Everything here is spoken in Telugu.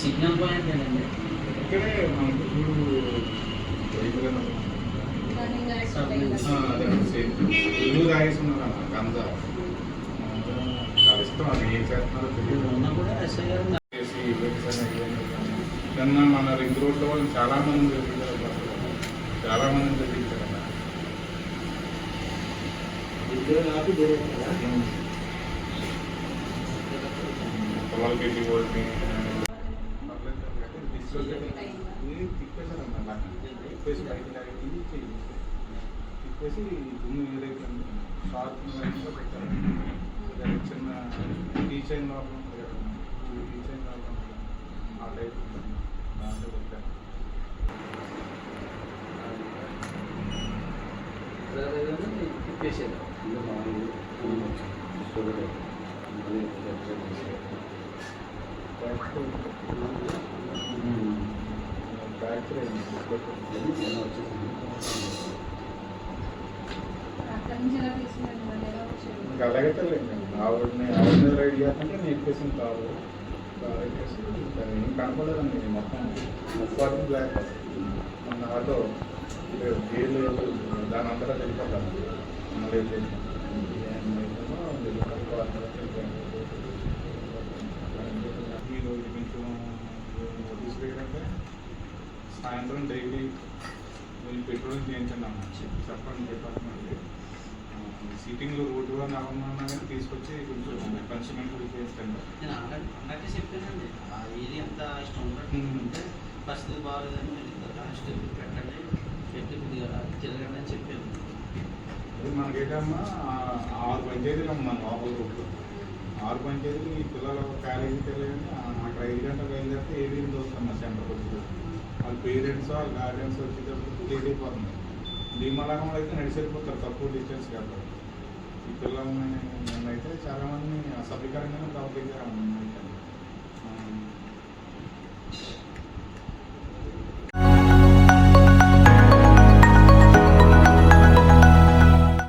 సిగ్నల్ పాయింట్ ఏంటండి ఇక్కడే మనకు చూడు ఇల్లు ఇష్టం అది ఏం చేస్తున్నారో తెలియదు మన రింగ్ రోడ్లో వాళ్ళు చాలా మంది చాలా మంది జరిగించారు పొలాలకి వెళ్ళి వాళ్ళని తిప్పేశారన్న అలా. తిప్పేసి బయటికి లాగి తీసి తిప్పేసి దుమ్ము ఏదైతే షార్ప్ పెట్టారు దానికి చిన్న టీ చైన్ లోపల ఉంటుంది కదా, ఈ టీ చైన్ లోపల ఉంటుంది కదా, ఆ టైప్ ఉంటుంది. దాంట్లో పెట్టారు తిప్పేసేది ఫ్రాక్చర్ అయింది ఇంకా అలాగే తెలియదు ఆవిడని ఆవిడని రైడ్ చేస్తుంటే నేను ఎక్కేసింది కాదు కారు ఎక్కేసి ఇంకా ఏం కనపడలేదండి మొత్తం ముప్పాటి బ్లాక్ మన ఆటో గేలు దాని అంతటా వెళ్ళిపోతాను కొంచెం నోటీస్ సాయంత్రం డైలీ మీరు పెట్రోల్ చేయించండి చెప్పండి డిపార్ట్మెంట్కి సీటింగ్లో రోడ్డు అని అవన్నా కానీ తీసుకొచ్చి కొంచెం పంచమెంట్లు చేయించండి నేను అన్నట్టు చెప్పానండి. ఆ ఏరియా అంతా ఇష్టం ఉన్నట్టు పరిస్థితి బాగాలేదని కానిస్టేబుల్ పెట్టండి. పెట్టి కొద్దిగా తిరగండి అని చెప్పాను. మనకేటమ్మా ఆరు పంచాయతీలు మన లోపల రోడ్డు ఆరు పంచాయతీలు ఈ పిల్లలు కాలేజీకి వెళ్ళండి అక్కడ ఐదు గంటలకు బయలుదేరితే ఏడు ఎనిమిది మా సెంటర్కి వచ్చి వాళ్ళ పేరెంట్స్ వాళ్ళ గార్డియన్స్ వచ్చేటప్పుడు లేట్ అయిపోతుంది భీమలాగంలో అయితే నడిచెళ్ళిపోతారు తక్కువ డిస్టెన్స్ కాబట్టి. ఈ పిల్లల్ని అయితే చాలామంది అసభ్యకరంగానే ప్రవర్తించారు